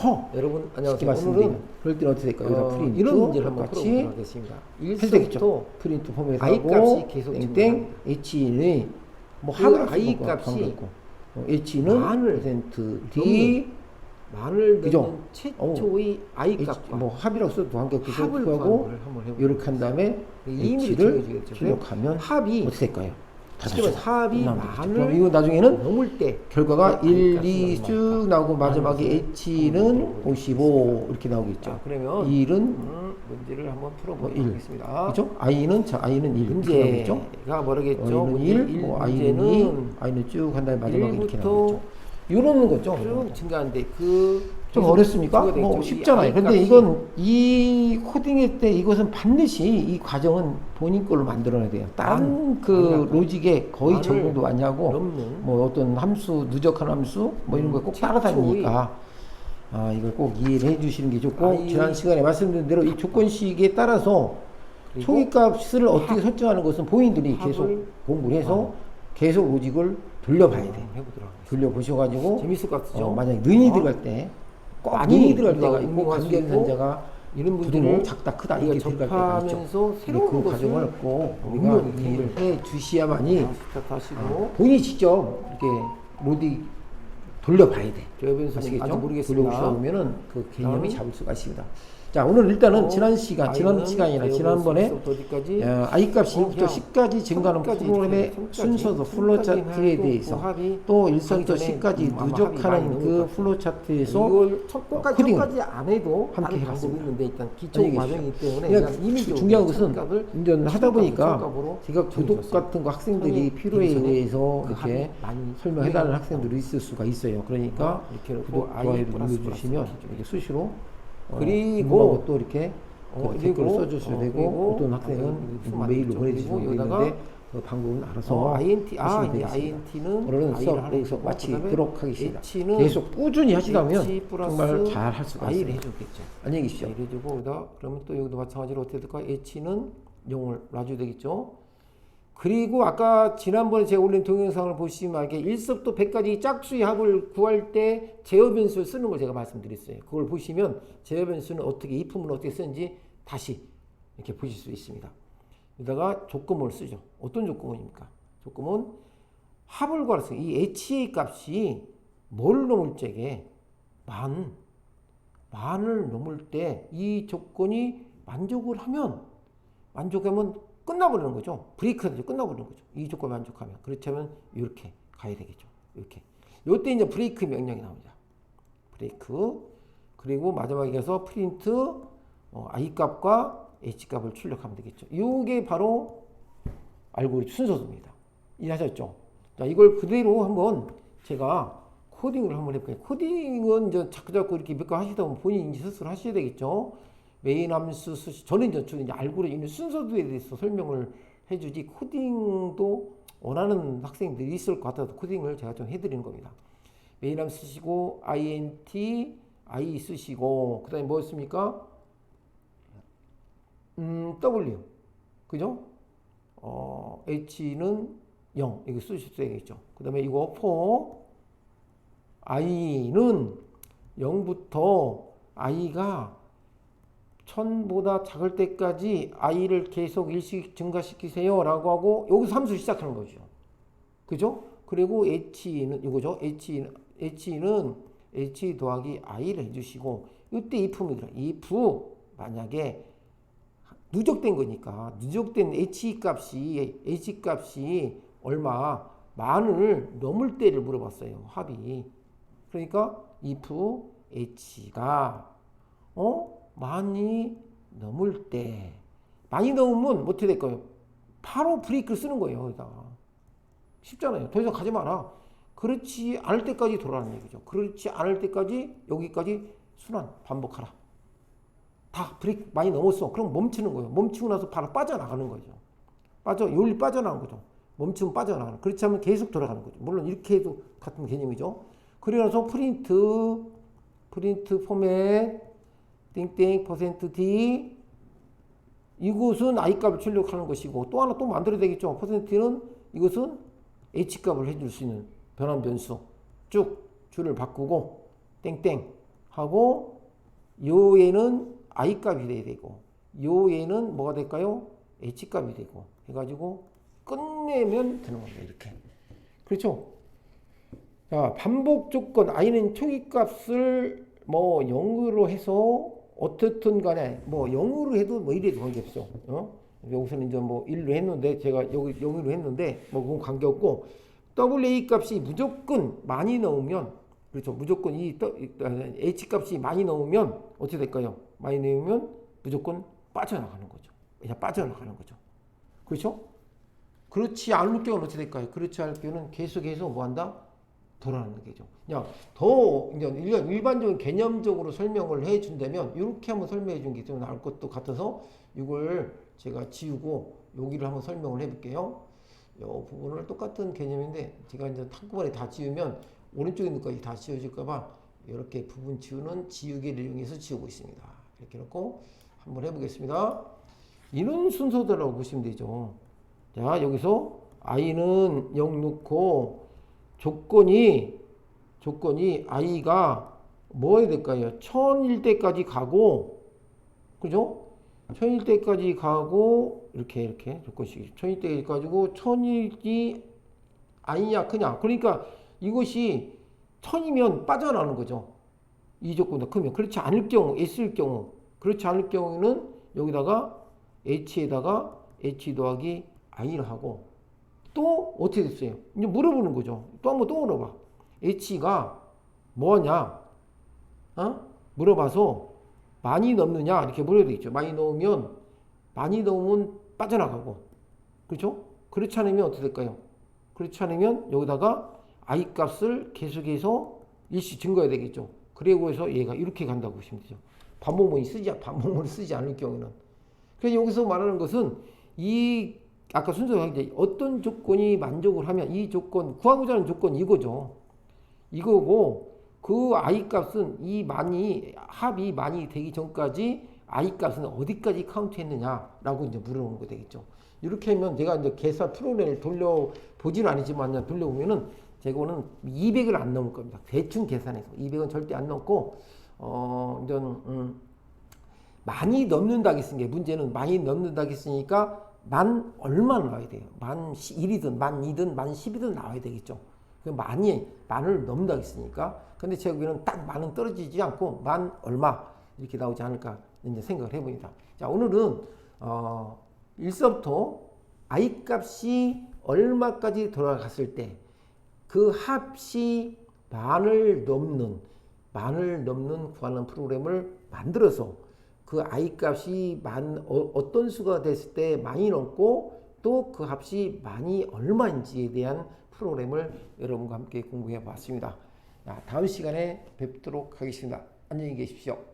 커. 여러분 쉽게 안녕하세요. 오늘은 그럴 때는 어떻게 될까요? 여기다 어, 프린트 이런 문제를 한번 풀어보도록 하겠습니다. 1서부터 프린트 폼에서 i 값이 계속 땡땡 h는 뭐그 합을 i 값이. 어, h는 만을 퍼센트 d 만을 그죠? 최초의 i h 값과 뭐 합이라고 써도 관계없고 합을 하고 구하는 걸 한번 해볼게요. 이렇게 한 다음에 h를. 출력하면 합이 어떻게 될까요? 끝나면 되겠죠. 만을 그럼 이거 나중에는 넘을 때 결과가 그 i 1, 값이 2 얼마? 쭉 나오고 마지막에 만을 h는 55 이렇게 나오겠죠. 자 그러면 1은 음, 문제를 한번 풀어보도록 일. 하겠습니다. 그죠? i는 자 i는 1 이렇게 나오겠죠. 문제가 뭐라겠죠? i는 문제 1, 일뭐 i는 2, 문제는 i는 쭉 한 다음에 마지막에 이렇게 나오겠죠. 이런 거죠. 쭉 증가하는데 그 좀 어렵습니까? 뭐이 쉽잖아요. 근데 이건 이 코딩할 때 이것은 반드시 이 과정은 본인 걸로 만들어야 돼요. 다른 만, 그. 로직에 거의 적용도 안 하고 뭐 어떤 함수 누적한 함수 뭐 이런 거꼭 최초의 따라다니니까 아 이걸 꼭 이해를 해 주시는 게 좋고 아이- 지난 시간에 말씀드린 대로 이 조건식에 따라서 초기값을 어떻게 설정하는 것은 본인들이 계속 공부를 해서 계속 로직을 돌려봐야 돼. 하겠습니다. 돌려보셔가지고 재밌을 것 같죠? 어, 만약에 는이 어? 들어갈 때, 꼭 많이 들어갈 때가 있고 있고 산자가 이런 문제를 작다 크다 이게 들어갈 때가 있죠. 새로운 그 과정을 꼭 우리가 해 주셔야만이 스타트 하시고 본인이 직접 이렇게 로디 돌려봐야 돼. 조여변수는 아시겠죠? 아직 모르겠습니다. 돌려보시다 보면은 그 개념이 잡을 수가 있습니다. 자 오늘 일단은 어, 지난 시간, 지난 시간이나 지난번에 어, i 값이 어, 1부터 그냥 10까지 증가하는 프로그램의 순서도 삼까지 플로 차트에 해도 대해서 그 합이 또 하기 1서부터 전에 10까지 음, 누적하는 그. 플로 차트에서 코딩을 첫까지 안 해도 함께 해봤습니다. 있는데 일단 기초 과정이기 때문에 임의적으로 중요한 것은 이제 하다 보니까 제가 구독 정해졌어요. 같은 거 학생들이 필요에 의해서 그 이렇게 설명해달라는. 학생들이 있을 수가 있어요. 그러니까 놓고 구독, i 좋아요 플러스 눌러주시면 이렇게 수시로 어, 그리고 궁금한 것도 이렇게 어, 그 댓글을 그리고, 써주셔도 어, 되고 그리고 어떤 아, 학생은 이거 좀 메일로. 보내주시면 그리고 되는데 그 방법은 알아서 어, INT 아 되겠습니다. INT는 오늘은 수업 여기서 마치도록 하겠습니다. 계속 꾸준히 하시다 보면 H 플러스 정말 잘 할 수가 I를 있습니다. 안녕히 계십시오. I를 해주고 여기다 그러면 또 여기도 마찬가지로 어떻게 될까? H는 0을 놔줘야 되겠죠. 그리고 아까 지난번에 제가 올린 동영상을 보시면 이게 1서부터 100까지 짝수의 합을 구할 때 제어 변수를 쓰는 걸 제가 말씀드렸어요. 그걸 보시면 제어 변수는 어떻게 이 품은 어떻게 쓰는지 다시 이렇게 보실 수 있습니다. 여기다가 조건문을 쓰죠. 어떤 조건문입니까? 조건문 합을 구하서 이 HA 값이 뭘 넘을 적에 만 만을 넘을 때 이 조건이 만족을 하면 만족하면 끝나버리는 거죠. 브레이크가 되죠. 끝나버리는 거죠. 이 조건 만족하면 그렇다면 이렇게 가야 되겠죠. 이렇게. 요때 이제 브레이크 명령이 나옵니다. 브레이크 그리고 마지막에 가서 프린트 어, i 값과 h 값을 출력하면 되겠죠. 이게 바로 알고리즘 순서입니다. 이해하셨죠? 자, 이걸 그대로 한번 제가 코딩을 한번 해볼게요. 코딩은 이제 자꾸 자꾸 이렇게 몇번 하시다 보면 본인이 스스로 하셔야 되겠죠. 메인 함수 수시 저는 이제 주로 이제 알고리즘 순서도에 대해서 설명을 해주지 코딩도 원하는 학생들이 있을 것 같아서 코딩을 제가 좀 해드리는 겁니다. 메인 함수 쓰시고 int i 쓰시고 그다음에 뭐였습니까? 음, w 그죠? 어, h는 0 이거 쓰실 수 되겠죠. 그다음에 이거 for i는 0부터 i가 1000보다 작을 때까지 i를 계속 일씩 증가시키세요 라고 하고 여기서 함수 시작하는 거죠. 그죠? 그리고 h는 이거죠. h는 h 더하기 i를 해주시고 이때 if입니다. if 만약에 누적된 거니까 누적된 h 값이 h 값이 얼마 만을 넘을 때를 물어봤어요. 합이 그러니까 if h가 어 많이 넘을 때 많이 넘으면 뭐 어떻게 될까요? 바로 브레이크를 쓰는 거예요. 여기다가 쉽잖아요. 더 이상 가지 마라. 그렇지 않을 때까지 돌아가는 얘기죠. 그렇지 않을 때까지 여기까지 순환 반복하라. 다 브레이크 많이 넘었어. 그럼 멈추는 거예요. 멈추고 나서 바로 빠져나가는 거죠. 빠져, 여기 빠져나가는 거죠. 멈추면 빠져나가는. 그렇지 않으면 계속 돌아가는 거죠. 물론 이렇게 해도 같은 개념이죠. 그래서 프린트, 프린트 포맷, 땡땡 퍼센트 D 이것은 I 값을 출력하는 것이고 또 하나 또 만들어야 되겠죠. 퍼센트는 이것은 H 값을 해줄 수 있는 변환 변수 쭉 줄을 바꾸고 땡땡 하고 요 얘는 i 값이 돼야 되고 요 얘는 뭐가 될까요? h 값이 되고 해가지고 끝내면 되는 겁니다. 이렇게 그렇죠? 자 반복 조건 i는 초기값을 뭐 0으로 해서 어떻든 간에 뭐 0으로 해도 뭐 이래도 관계없어. 어? 여기서는 이제 뭐 1로 했는데 제가 여기 0으로 했는데 뭐 그건 관계없고 WA 값이 무조건 많이 넣으면 그렇죠. 무조건 이 H 값이 많이 넣으면 어떻게 될까요? 많이 넣으면 무조건 빠져나가는 거죠. 그냥 빠져나가는 거죠. 그렇죠? 그렇지 않을 경우는 어떻게 될까요? 그렇지 않을 경우는 계속해서 뭐 한다? 돌아가는 거죠. 그냥 더 일- 일반적인 개념적으로 설명을 해 준다면 이렇게 한번 설명해 준 게 좀 나을 것도 같아서 이걸 제가 지우고 여기를 한번 설명을 해 볼게요. 이 부분을 똑같은 개념인데 제가 이제 한꺼번에 다 지우면 오른쪽 있는 것까지 다 지워질까 봐 이렇게 부분 지우는 지우개를 이용해서 지우고 있습니다. 이렇게 놓고 한번 해보겠습니다. 이런 순서대로 보시면 되죠. 자 여기서 i는 0 넣고 조건이 조건이 i가 뭐 해야 될까요? 1000일 때까지 가고 그죠? 1000일 때까지 가고 이렇게 이렇게 조건식 1000일 때까지 가지고 1000일이 아니냐 크냐 그러니까 이것이 1000이면 빠져나오는 거죠. 이 조건보다 크면 그렇지 않을 경우 S일 경우 그렇지 않을 경우에는 여기다가 H에다가 H 더하기 I를 하고 또 어떻게 됐어요? 이제 물어보는 거죠. 또 한번 또 물어봐. H가 뭐냐? 어? 물어봐서 많이 넣느냐 이렇게 물어야 되겠죠. 많이 넣으면 많이 넣으면 빠져나가고 그렇죠? 그렇지 않으면 어떻게 될까요? 그렇지 않으면 여기다가 i 값을 계속해서 일시 증거해야 되겠죠. 그리고 해서 얘가 이렇게 간다고 보시면 되죠. 반복문이 쓰지 반복문을 쓰지 않을 경우는 그래서 여기서 말하는 것은 이 아까 순서가 이제 어떤 조건이 만족을 하면 이 조건 구하고자 하는 조건 이거죠. 이거고 그 i 값은 이 많이 합이 많이 되기 전까지 i 값은 어디까지 카운트했느냐라고 이제 물어보는 거 되겠죠. 이렇게 하면 제가 이제 계산 프로그램을 돌려 보지는 그냥 돌려보면은 제거는 200을 안 넘을 겁니다. 대충 계산해서 200은 절대 안 넘고 어 이제 음, 많이 넘는다 했으니까 문제는 많이 넘는다 했으니까 만 얼마 나와야 돼요. 만 1이든 만 2든 만 10이든 나와야 되겠죠. 그 많이 만을 넘는다 했으니까 근데 제가 여기는 딱 만은 떨어지지 않고 만 얼마 이렇게 나오지 않을까 이제 생각을 해봅니다. 자 오늘은 어 1서부터 i 값이 얼마까지 돌아갔을 때그 합이 만을 넘는 만을 넘는 구하는 프로그램을 만들어서 그 i 값이 만 어, 떤 수가 됐을 때 많이 넘고 또그 합이 많이 얼마인지에 대한 프로그램을 여러분과 함께 공부해 봤습니다. 자, 다음 시간에 뵙도록 하겠습니다. 안녕히 계십시오.